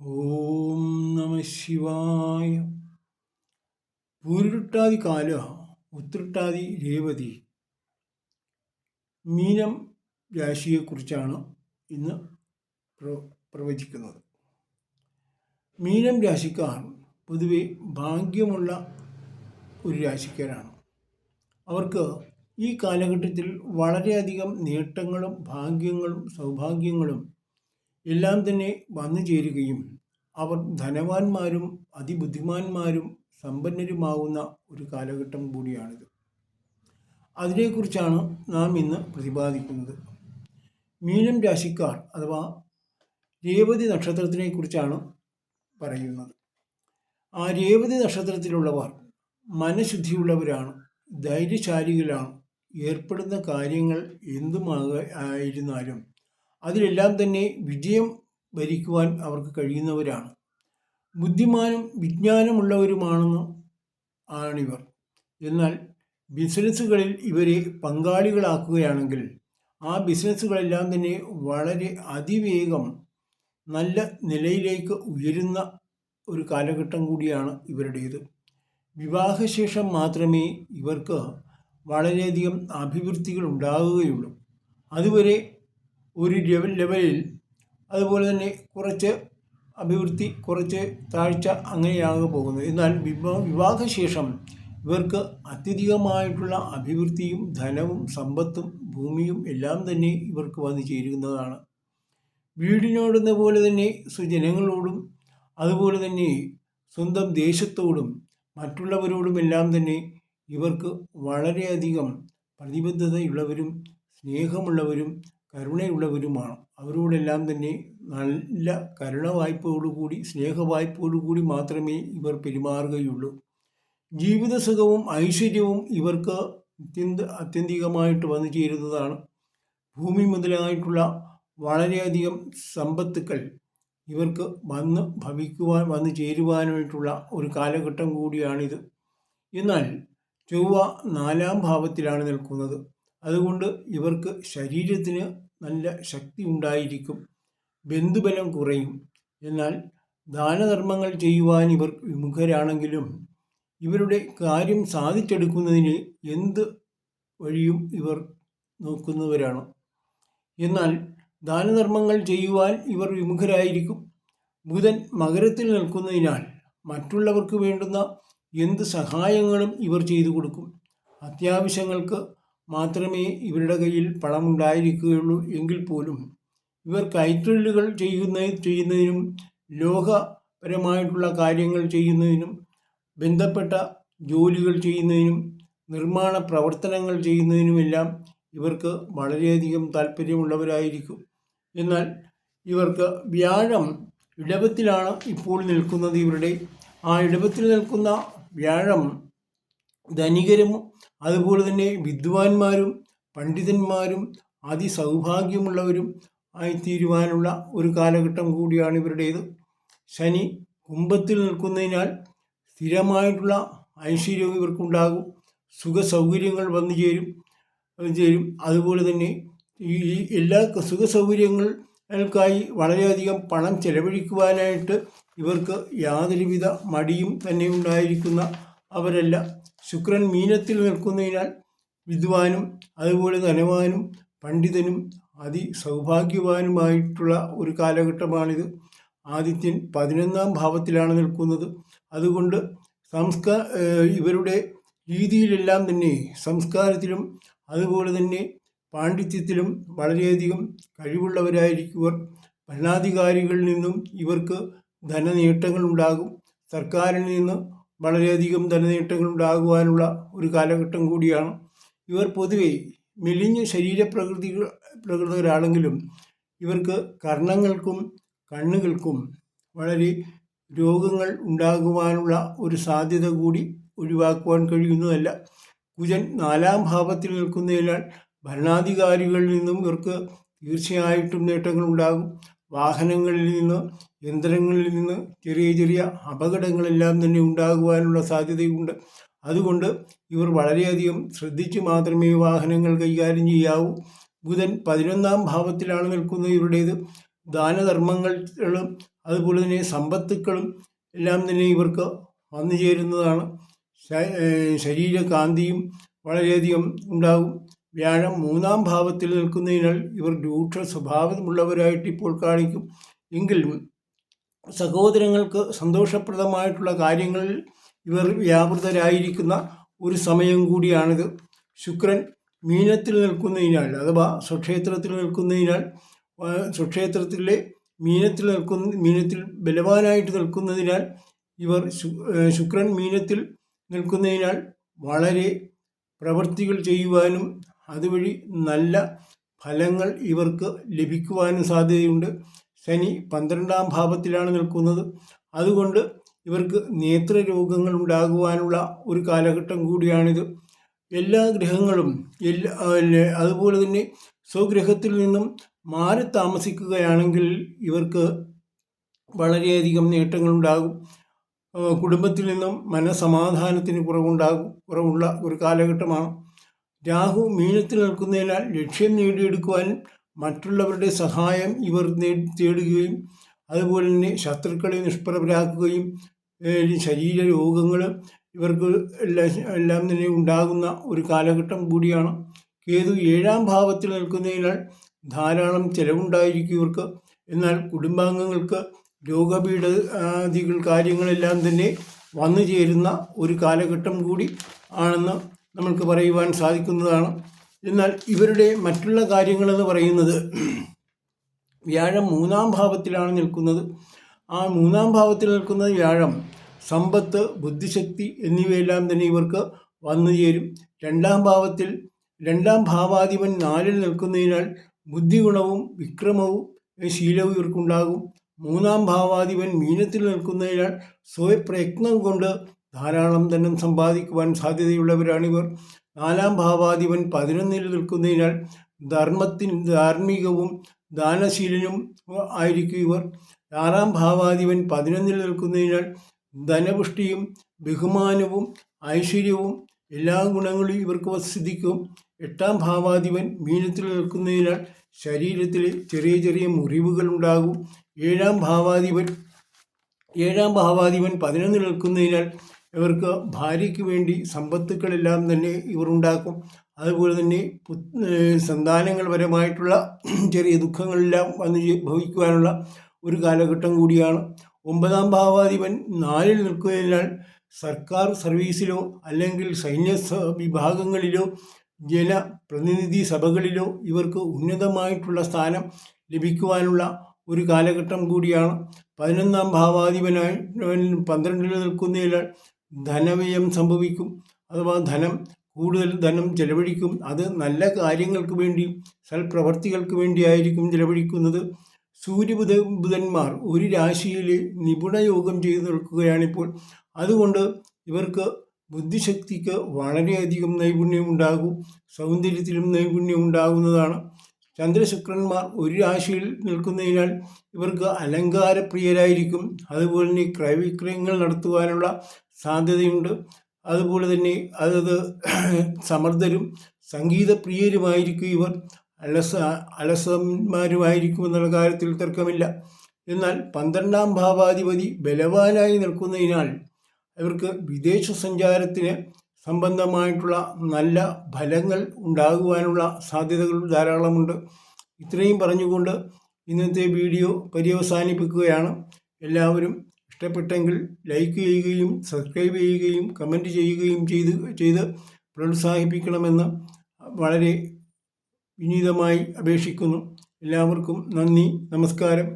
ഓം നമ ശിവായ. പൂരിട്ടാതി കാല ഉത്രട്ടാതി രേവതി. മീനം രാശിയെക്കുറിച്ചാണ് ഇന്ന് പ്രവചിക്കുന്നത്. മീനം രാശിക്കാർ പൊതുവെ ഭാഗ്യമുള്ള ഒരു രാശിക്കാരാണ്. അവർക്ക് ഈ കാലഘട്ടത്തിൽ വളരെയധികം നേട്ടങ്ങളും ഭാഗ്യങ്ങളും സൗഭാഗ്യങ്ങളും എല്ലാം തന്നെ വന്നു ചേരുകയും അവർ ധനവാന്മാരും അതിബുദ്ധിമാന്മാരും സമ്പന്നരുമാവുന്ന ഒരു കാലഘട്ടം കൂടിയാണിത്. അതിനെക്കുറിച്ചാണ് നാം ഇന്ന് പ്രതിപാദിക്കുന്നത്. മീനം രാശിക്കാർ അഥവാ രേവതി നക്ഷത്രത്തിനെ കുറിച്ചാണ് പറയുന്നത്. ആ രേവതി നക്ഷത്രത്തിലുള്ളവർ മനഃശുദ്ധിയുള്ളവരാണ് ധൈര്യശാലികളാണ്. ഏർപ്പെടുന്ന കാര്യങ്ങൾ എന്തുമാക ആയിരുന്നാലും അതിലെല്ലാം തന്നെ വിജയം ഭരിക്കുവാൻ അവർക്ക് കഴിയുന്നവരാണ്. ബുദ്ധിമാനും വിജ്ഞാനമുള്ളവരുമാണെന്ന് ആണിവർ. എന്നാൽ ബിസിനസ്സുകളിൽ ഇവരെ പങ്കാളികളാക്കുകയാണെങ്കിൽ ആ ബിസിനസ്സുകളെല്ലാം തന്നെ വളരെ അതിവേഗം നല്ല നിലയിലേക്ക് ഉയരുന്ന ഒരു കാലഘട്ടം കൂടിയാണ് ഇവരുടേത്. വിവാഹശേഷം മാത്രമേ ഇവർക്ക് വളരെയധികം അഭിവൃദ്ധികൾ ഉണ്ടാകുകയുള്ളൂ അതുവരെ ഒരു ലെവലിൽ അതുപോലെ തന്നെ കുറച്ച് അഭിവൃദ്ധി കുറച്ച് താഴ്ച അങ്ങനെയാണ് പോകുന്നത്. എന്നാൽ വിവാഹ വിവാഹശേഷം ഇവർക്ക് അത്യധികമായിട്ടുള്ള അഭിവൃദ്ധിയും ധനവും സമ്പത്തും ഭൂമിയും എല്ലാം തന്നെ ഇവർക്ക് വന്നു ചേരുന്നതാണ്. വീടിനോടുന്ന പോലെ തന്നെ സുജനങ്ങളോടും അതുപോലെ തന്നെ സ്വന്തം ദേശത്തോടും മറ്റുള്ളവരോടുമെല്ലാം തന്നെ ഇവർക്ക് വളരെയധികം പ്രതിബദ്ധതയുള്ളവരും സ്നേഹമുള്ളവരും കരുണയുള്ളവരുമാണ്. അവരോടെല്ലാം തന്നെ നല്ല കരുണ വായ്പയോടുകൂടി സ്നേഹ വായ്പോടുകൂടി മാത്രമേ ഇവർ പെരുമാറുകയുള്ളൂ. ജീവിതസുഖവും ഐശ്വര്യവും ഇവർക്ക് അത്യന്ത അത്യന്തികമായിട്ട് വന്നു ചേരുന്നതാണ്. ഭൂമി മുതലായിട്ടുള്ള വളരെയധികം സമ്പത്തുക്കൾ ഇവർക്ക് വന്ന് ഭവിക്കുവാൻ വന്നു ചേരുവാനായിട്ടുള്ള ഒരു കാലഘട്ടം കൂടിയാണിത്. എന്നാൽ ചൊവ്വ നാലാം ഭാവത്തിലാണ് നിൽക്കുന്നത്. അതുകൊണ്ട് ഇവർക്ക് ശരീരത്തിന് നല്ല ശക്തി ഉണ്ടായിരിക്കും. ബന്ധുബലം കുറയും. എന്നാൽ ദാനധർമ്മങ്ങൾ ചെയ്യുവാൻ ഇവർ വിമുഖരാണെങ്കിലും ഇവരുടെ കാര്യം സാധിച്ചെടുക്കുന്നതിന് എന്ത് വഴിയും ഇവർ നോക്കുന്നവരാണ്. എന്നാൽ ദാനധർമ്മങ്ങൾ ചെയ്യുവാൻ ഇവർ വിമുഖരായിരിക്കും. ബുധൻ മകരത്തിൽ നിൽക്കുന്നതിനാൽ മറ്റുള്ളവർക്ക് വേണ്ടുന്ന എന്ത് സഹായങ്ങളും ഇവർ ചെയ്തു കൊടുക്കും. അത്യാവശ്യങ്ങൾക്ക് മാത്രമേ ഇവരുടെ കയ്യിൽ പണമുണ്ടായിരിക്കുകയുള്ളൂ എങ്കിൽ പോലും ഇവർ കൈത്തൊഴിലുകൾ ചെയ്യുന്ന ചെയ്യുന്നതിനും ലോകപരമായിട്ടുള്ള കാര്യങ്ങൾ ചെയ്യുന്നതിനും ബന്ധപ്പെട്ട ജോലികൾ ചെയ്യുന്നതിനും നിർമ്മാണ പ്രവർത്തനങ്ങൾ ചെയ്യുന്നതിനുമെല്ലാം ഇവർക്ക് വളരെയധികം താല്പര്യമുള്ളവരായിരിക്കും. എന്നാൽ ഇവർക്ക് വ്യാഴം ഇടവത്തിലാണ് ഇപ്പോൾ നിൽക്കുന്നത് ഇവരുടെ. ആ ഇടവത്തിൽ നിൽക്കുന്ന വ്യാഴം ധനികരും അതുപോലെ തന്നെ വിദ്വാൻമാരും പണ്ഡിതന്മാരും അതിസൗഭാഗ്യമുള്ളവരും ആയിത്തീരുവാനുള്ള ഒരു കാലഘട്ടം കൂടിയാണ് ഇവരുടേത്. ശനി കുംഭത്തിൽ നിൽക്കുന്നതിനാൽ സ്ഥിരമായിട്ടുള്ള ഐശ്വര്യവും ഇവർക്കുണ്ടാകും. സുഖസൗകര്യങ്ങൾ വന്നു ചേരും ചേരും. അതുപോലെ തന്നെ ഈ എല്ലാ സുഖ സൗകര്യങ്ങൾക്കായി വളരെയധികം പണം ചെലവഴിക്കുവാനായിട്ട് ഇവർക്ക് യാതൊരുവിധ മടിയും തന്നെ ഉണ്ടായിരിക്കുന്ന അവരല്ല ശുക്രൻ മീനത്തിൽ നിൽക്കുന്നതിനാൽ വിദ്വാനും അതുപോലെ ധനവാനും പണ്ഡിതനും അതിസൗഭാഗ്യവാനുമായിട്ടുള്ള ഒരു കാലഘട്ടമാണിത്. ആദിത്യൻ പതിനൊന്നാം ഭാവത്തിലാണ് നിൽക്കുന്നത്. അതുകൊണ്ട് സംസ്കാ ഇവരുടെ രീതിയിലെല്ലാം തന്നെ സംസ്കാരത്തിലും അതുപോലെ തന്നെ പാണ്ഡിത്യത്തിലും വളരെയധികം കഴിവുള്ളവരായിരിക്കുവർ ഭരണാധികാരികളിൽ നിന്നും ഇവർക്ക് ധനനേട്ടങ്ങൾ ഉണ്ടാകും സർക്കാരിൽ നിന്ന് വളരെയധികം ധനനേട്ടങ്ങൾ ഉണ്ടാകുവാനുള്ള ഒരു കാലഘട്ടം കൂടിയാണ്. ഇവർ പൊതുവെ മെലിഞ്ഞ ശരീരപ്രകൃതി പ്രകൃതരാണെങ്കിലും ഇവർക്ക് കർണങ്ങൾക്കും കണ്ണുകൾക്കും വളരെ രോഗങ്ങൾ ഉണ്ടാകുവാനുള്ള ഒരു സാധ്യത കൂടി ഒഴിവാക്കുവാൻ കഴിയുന്നതല്ല. കുജൻ നാലാം ഭാവത്തിൽ നിൽക്കുന്നതിനാൽ ഭരണാധികാരികളിൽ നിന്നും ഇവർക്ക് തീർച്ചയായിട്ടും നേട്ടങ്ങൾ ഉണ്ടാകും വാഹനങ്ങളിൽ നിന്ന് യന്ത്രങ്ങളിൽ നിന്ന് ചെറിയ ചെറിയ അപകടങ്ങളെല്ലാം തന്നെ ഉണ്ടാകുവാനുള്ള സാധ്യതയുണ്ട്. അതുകൊണ്ട് ഇവർ വളരെയധികം ശ്രദ്ധിച്ച് മാത്രമേ വാഹനങ്ങൾ കൈകാര്യം ചെയ്യാവൂ. ബുധൻ പതിനൊന്നാം ഭാവത്തിലാണ് നിൽക്കുന്നത് ഇവരുടേത്. ദാനധർമ്മങ്ങളും അതുപോലെ തന്നെ സമ്പത്തുക്കളും എല്ലാം തന്നെ ഇവർക്ക് വന്നു ചേരുന്നതാണ്. ശരീരകാന്തിയും വളരെയധികം ഉണ്ടാകും. വ്യാഴം മൂന്നാം ഭാവത്തിൽ നിൽക്കുന്നതിനാൽ ഇവർ രൂക്ഷ സ്വഭാവമുള്ളവരായിട്ട് ഇപ്പോൾ കാണിക്കും. എങ്കിലും സഹോദരങ്ങൾക്ക് സന്തോഷപ്രദമായിട്ടുള്ള കാര്യങ്ങളിൽ ഇവർ വ്യാപൃതരായിരിക്കുന്ന ഒരു സമയം കൂടിയാണിത് ശുക്രൻ മീനത്തിൽ നിൽക്കുന്നതിനാൽ അഥവാ സ്വക്ഷേത്രത്തിൽ നിൽക്കുന്നതിനാൽ സ്വക്ഷേത്രത്തിലെ മീനത്തിൽ നിൽക്കുന്ന മീനത്തിൽ ബലവാനായിട്ട് നിൽക്കുന്നതിനാൽ ഇവർ ശുക്രൻ മീനത്തിൽ നിൽക്കുന്നതിനാൽ വളരെ പ്രവൃത്തികൾ ചെയ്യുവാനും അതുവഴി നല്ല ഫലങ്ങൾ ഇവർക്ക് ലഭിക്കുവാനും സാധ്യതയുണ്ട്. ശനി പന്ത്രണ്ടാം ഭാവത്തിലാണ് നിൽക്കുന്നത്. അതുകൊണ്ട് ഇവർക്ക് നേത്രരോഗങ്ങൾ ഉണ്ടാകുവാനുള്ള ഒരു കാലഘട്ടം കൂടിയാണിത്. എല്ലാ ഗ്രഹങ്ങളും എല്ലാ അതുപോലെ തന്നെ സ്വഗ്രഹത്തിൽ നിന്നും മാറി താമസിക്കുകയാണെങ്കിൽ ഇവർക്ക് വളരെയധികം നേട്ടങ്ങളുണ്ടാകും. കുടുംബത്തിൽ നിന്നും മനസമാധാനത്തിന് കുറവുണ്ടാകും കുറവുള്ള ഒരു കാലഘട്ടമാണ്. രാഹു മീനത്തിൽ നിൽക്കുന്നതിനാൽ ലക്ഷ്യം നേടിയെടുക്കുവാൻ മറ്റുള്ളവരുടെ സഹായം ഇവർ തേടുകയും അതുപോലെ തന്നെ ശത്രുക്കളെ നിഷ്പ്രഭരാക്കുകയും ശരീര രോഗങ്ങൾ ഇവർക്ക് എല്ലാം എല്ലാം തന്നെ ഉണ്ടാകുന്ന ഒരു കാലഘട്ടം കൂടിയാണ്. കേതു ഏഴാം ഭാവത്തിൽ നിൽക്കുന്നതിനാൽ ധാരാളം ചിലവുണ്ടായിരിക്കും ഇവർക്ക്. എന്നാൽ കുടുംബാംഗങ്ങൾക്ക് രോഗപീഠാദികൾ കാര്യങ്ങളെല്ലാം തന്നെ വന്നു ചേരുന്ന ഒരു കാലഘട്ടം കൂടി ആണെന്ന് നമ്മൾക്ക് പറയുവാൻ സാധിക്കുന്നതാണ്. എന്നാൽ ഇവരുടെ മറ്റുള്ള കാര്യങ്ങളെന്ന് പറയുന്നത് വ്യാഴം മൂന്നാം ഭാവത്തിലാണ് നിൽക്കുന്നത്. ആ മൂന്നാം ഭാവത്തിൽ നിൽക്കുന്ന വ്യാഴം സമ്പത്ത് ബുദ്ധിശക്തി എന്നിവയെല്ലാം തന്നെ ഇവർക്ക് വന്നു ചേരും. രണ്ടാം ഭാവത്തിൽ രണ്ടാം ഭാവാധിപൻ നാലിൽ നിൽക്കുന്നതിനാൽ ബുദ്ധിഗുണവും വിക്രമവും ശീലവും ഇവർക്കുണ്ടാകും. മൂന്നാം ഭാവാധിപൻ മീനത്തിൽ നിൽക്കുന്നതിനാൽ സ്വയപ്രയത്നം കൊണ്ട് ധാരാളം ധനം സമ്പാദിക്കുവാൻ സാധ്യതയുള്ളവരാണിവർ. നാലാം ഭാവാധിപൻ പതിനൊന്നിൽ നിൽക്കുന്നതിനാൽ ധർമ്മത്തിൻ ധാർമ്മികവും ദാനശീലനും ആയിരിക്കും ഇവർ. ആറാം ഭാവാധിപൻ പതിനൊന്നിൽ നിൽക്കുന്നതിനാൽ ധനപുഷ്ടിയും ബഹുമാനവും ഐശ്വര്യവും എല്ലാ ഗുണങ്ങളും ഇവർക്ക് സിദ്ധിക്കും എട്ടാം ഭാവാധിപൻ മീനത്തിൽ നിൽക്കുന്നതിനാൽ ശരീരത്തിൽ ചെറിയ ചെറിയ മുറിവുകൾ ഉണ്ടാകും. ഏഴാം ഭാവാധിപൻ ഏഴാം ഭാവാധിപൻ പതിനൊന്നിൽ നിൽക്കുന്നതിനാൽ ഇവർക്ക് ഭാര്യയ്ക്ക് വേണ്ടി സമ്പത്തുക്കളെല്ലാം തന്നെ ഇവർ ഉണ്ടാക്കും അതുപോലെ തന്നെ പു- സന്താനങ്ങൾ പരമായിട്ടുള്ള ചെറിയ ദുഃഖങ്ങളെല്ലാം വന്ന് ഭവിക്കുവാനുള്ള ഒരു കാലഘട്ടം കൂടിയാണ്. ഒമ്പതാം ഭാവാധിപൻ നാലിൽ നിൽക്കുന്നതിനാൽ സർക്കാർ സർവീസിലോ അല്ലെങ്കിൽ സൈന്യ വിഭാഗങ്ങളിലോ ജനപ്രതിനിധി സഭകളിലോ ഇവർക്ക് ഉന്നതമായിട്ടുള്ള സ്ഥാനം ലഭിക്കുവാനുള്ള ഒരു കാലഘട്ടം കൂടിയാണ്. പതിനൊന്നാം ഭാവാധിപനായി പന്ത്രണ്ടിൽ നിൽക്കുന്നതിനാൽ ധനവ്യയം സംഭവിക്കും അഥവാ ധനം കൂടുതൽ ധനം ചെലവഴിക്കും. അത് നല്ല കാര്യങ്ങൾക്ക് വേണ്ടി സൽപ്രവർത്തികൾക്ക് വേണ്ടിയായിരിക്കും ചെലവഴിക്കുന്നത്. സൂര്യബുധ ബുധന്മാർ ഒരു രാശിയിൽ നിപുണയോഗം ചെയ്തു നിൽക്കുകയാണിപ്പോൾ. അതുകൊണ്ട് ഇവർക്ക് ബുദ്ധിശക്തിക്ക് വളരെയധികം നൈപുണ്യം ഉണ്ടാകും. സൗന്ദര്യത്തിലും നൈപുണ്യം ഉണ്ടാകുന്നതാണ്. ചന്ദ്രശുക്രന്മാർ ഒരു രാശിയിൽ നിൽക്കുന്നതിനാൽ ഇവർക്ക് അലങ്കാരപ്രിയരായിരിക്കും. അതുപോലെ തന്നെ ക്രയവിക്രയങ്ങൾ നടത്തുവാനുള്ള സാധ്യതയുണ്ട്. അതുപോലെ തന്നെ അതത് സമർത്ഥരും സംഗീതപ്രിയരുമായിരിക്കും ഇവർ. അലസ അലസന്മാരുമായിരിക്കും എന്നുള്ള കാര്യത്തിൽ തർക്കമില്ല. എന്നാൽ പന്ത്രണ്ടാം ഭാവാധിപതി ബലവാനായി നിൽക്കുന്നതിനാൽ ഇവർക്ക് വിദേശ സഞ്ചാരത്തിന് സംബന്ധമായിട്ടുള്ള നല്ല ഫലങ്ങൾ ഉണ്ടാകുവാനുള്ള സാധ്യതകൾ ധാരാളമുണ്ട്. ഇത്രയും പറഞ്ഞുകൊണ്ട് ഇന്നത്തെ വീഡിയോ പര്യവസാനിപ്പിക്കുകയാണ്. എല്ലാവരും ഇഷ്ടപ്പെട്ടെങ്കിൽ ലൈക്ക് ചെയ്യുകയും സബ്സ്ക്രൈബ് ചെയ്യുകയും കമന്റ് ചെയ്യുകയും ചെയ്ത് ചെയ്ത് പ്രോത്സാഹിപ്പിക്കണമെന്ന് വളരെ വിനീതമായി അപേക്ഷിക്കുന്നു. എല്ലാവർക്കും നന്ദി നമസ്കാരം.